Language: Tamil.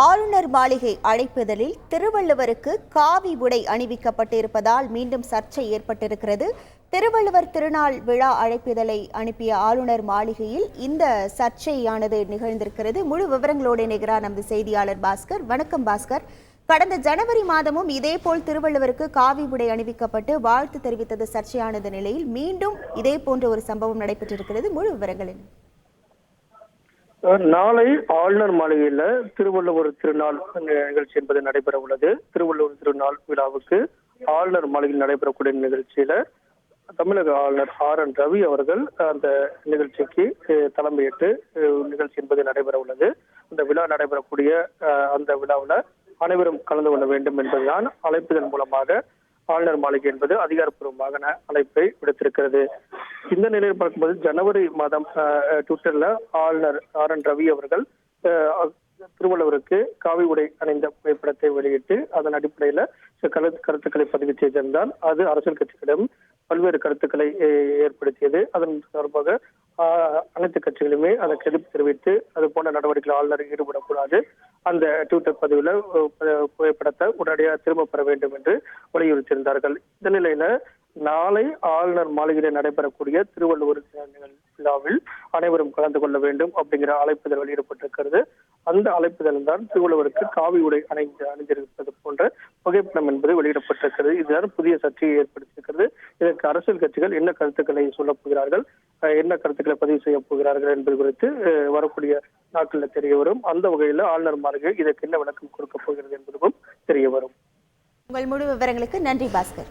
ஆளுநர் மாளிகை அழைப்புதலில் திருவள்ளுவருக்கு காவி உடை அணிவிக்கப்பட்டிருப்பதால் மீண்டும் சர்ச்சை ஏற்பட்டிருக்கிறது. திருவள்ளுவர் திருநாள் விழா அழைப்பிதழை அனுப்பிய ஆளுநர் மாளிகையில் இந்த சர்ச்சையானது நிகழ்ந்திருக்கிறது. முழு விவரங்களோடு இணைகிறார் நமது செய்தியாளர் பாஸ்கர். வணக்கம் பாஸ்கர். கடந்த ஜனவரி மாதமும் இதேபோல் திருவள்ளுவருக்கு காவி உடை அணிவிக்கப்பட்டு வாழ்த்து தெரிவித்தது சர்ச்சையானது நிலையில் மீண்டும் இதே போன்ற ஒரு சம்பவம் நடைபெற்றிருக்கிறது. முழு விவரங்கள் என்ன? நாளை ஆளுநர் மாளிகையில திருவள்ளுவர் திருநாள் நிகழ்ச்சி என்பது நடைபெற உள்ளது. திருவள்ளுவர் திருநாள் விழாவுக்கு ஆளுநர் மாளிகையில் நடைபெறக்கூடிய நிகழ்ச்சியில தமிழக ஆளுநர் ஆர் என் ரவி அவர்கள் அந்த நிகழ்ச்சிக்கு தலைமையிட்டு நிகழ்ச்சி என்பது நடைபெற உள்ளது. அந்த விழா நடைபெறக்கூடிய அந்த விழாவில் அனைவரும் கலந்து கொள்ள வேண்டும் என்பதுதான் அழைப்பதன் மூலமாக ஆளுநர் மாளிகை என்பது அதிகாரப்பூர்வமாக அழைப்பை விடுத்திருக்கிறது. இந்த நிலையில் பார்க்கும்போது ஜனவரி மாதம் ட்விட்டர்ல ஆளுநர் ஆர் என் ரவி அவர்கள் திருவள்ளுவருக்கு காவி உடை அணிந்த புகைப்படத்தை வெளியிட்டு அதன் அடிப்படையில கருத்து கருத்துக்களை பதிவு செய்திருந்தால் அது அரசியல் கட்சிகளிடம் பல்வேறு கருத்துக்களை ஏற்படுத்தியது. அதன் தொடர்பாக ஆஹ், அனைத்து கட்சிகளுமே அதற்கு எதிர்ப்பு தெரிவித்து அது போன்ற நடவடிக்கைகள் ஆளுநர் ஈடுபடக்கூடாது. அந்த ட்விட்டர் பதிவுல புகைப்படத்தை உடனடியாக திரும்ப பெற வேண்டும் என்று வலியுறுத்தியிருந்தார்கள். இந்த நிலையில நாளை ஆளுநர் மாளிகையில் நடைபெறக்கூடிய திருவள்ளுவர் விழாவில் அனைவரும் கலந்து கொள்ள வேண்டும் அப்படிங்கிற அழைப்புதல் வெளியிடப்பட்டிருக்கிறது. அந்த அழைப்புதல் தான் திருவள்ளுவருக்கு காவி உடை அணிந்து அணிந்திருப்பது போன்ற புகைப்படம் என்பது வெளியிடப்பட்டிருக்கிறது. இதுதான் புதிய சர்ச்சையை ஏற்படுத்தியிருக்கிறது. இதற்கு அரசியல் கட்சிகள் என்ன கருத்துக்களை சொல்லப் போகிறார்கள் அஹ் என்ன கருத்துக்களை பதிவு செய்ய போகிறார்கள் என்பது குறித்து வரக்கூடிய நாட்களில் தெரிய வரும். அந்த வகையில் ஆளுநர் மாளிகை இதற்கு என்ன விளக்கம் கொடுக்க போகிறது என்பதும் தெரிய வரும். உங்கள் முழு விவரங்களுக்கு நன்றி பாஸ்கர்.